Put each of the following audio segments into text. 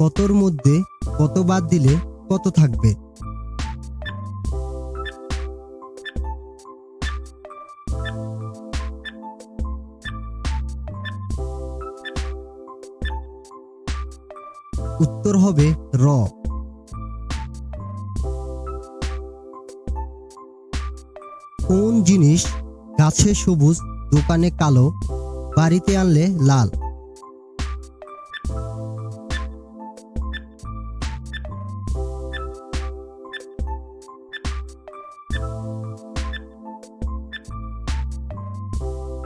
কতর মধ্যে কত বাদ দিলে কত থাকবে? উত্তর হবে র। কোন জিনিস গাছে সবুজ, দোকানে কালো, বাড়িতে আনলে লাল?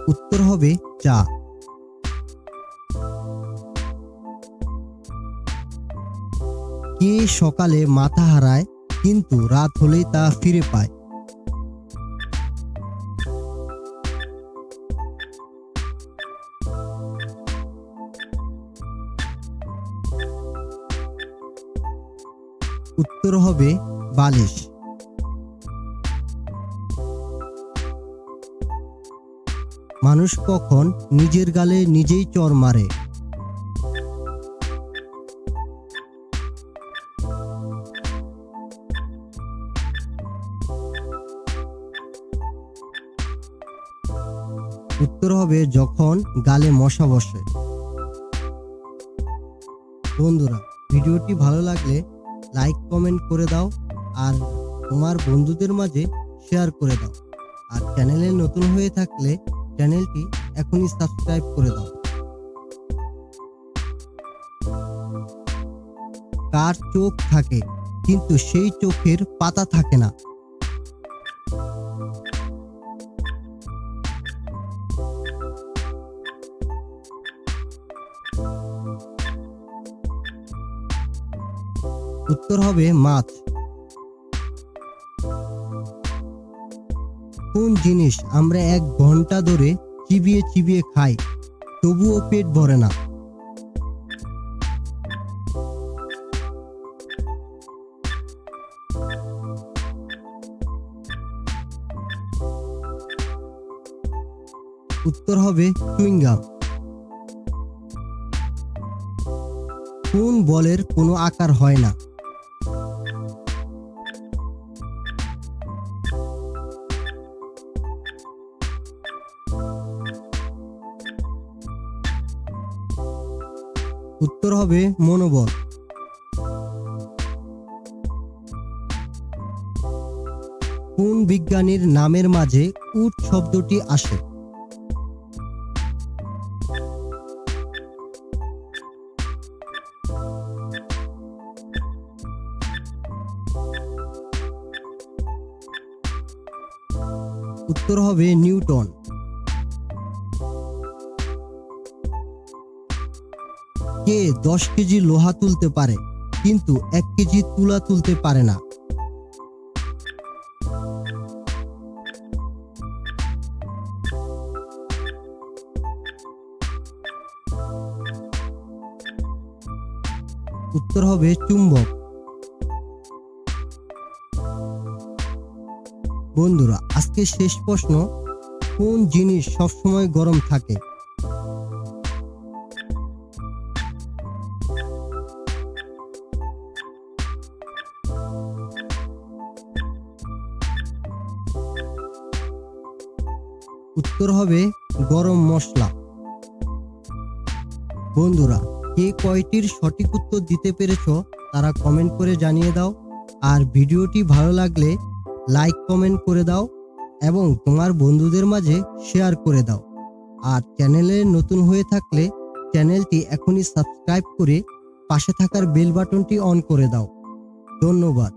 উত্তর হবে চা। কে সকালে মাথা হারায়, কিন্তু রাত হলেই তা ফিরে পায়? উত্তর হবে বালিশ। মানুষ কখন নিজের গালে নিজেই চর মারে। উত্তর হবে যখন গালে মশা বসে। বন্ধুরা, ভিডিওটি ভালো লাগলে লাইক, কমেন্ট করে দাও আর তোমার বন্ধুদের মাঝে শেয়ার করে দাও। আর চ্যানেলে নতুন হয়ে থাকলে চ্যানেলটি এখনই সাবস্ক্রাইব করে দাও। কার চোখ থাকে, কিন্তু সেই চোখের পাতা থাকে না। উত্তর হবে মাছ। কোন জিনিস আমরা এক ঘণ্টা ধরে চিবিয়ে চিবিয়ে খাই, তবুও পেট ভরে না। উত্তর হবে চুইংগাম। কোন বলের কোনো আকার হয় না। উত্তর হবে মনোবল। কোন বিজ্ঞানীর নামের মাঝে উট শব্দটি আসে? উত্তর হবে নিউটন। কে দশ কেজি লোহা তুলতে পারে, কিন্তু এক কেজি তুলা তুলতে পারে না। উত্তর হবে চুম্বক। বন্ধুরা, আজকে শেষ প্রশ্ন, কোন জিনিস সবসময় গরম থাকে? উত্তর হবে গরম মশলা। বন্ধুরা, কে কয়টির সঠিক উত্তর দিতে পেরেছ তারা কমেন্ট করে জানিয়ে দাও। আর ভিডিওটি ভালো লাগলে লাইক কমেন্ট করে দাও এবং তোমার বন্ধুদের মাঝে শেয়ার করে দাও। আর চ্যানেলে নতুন হয়ে থাকলে চ্যানেলটি এখনই সাবস্ক্রাইব করে পাশে থাকার বেল বাটনটি অন করে দাও। ধন্যবাদ।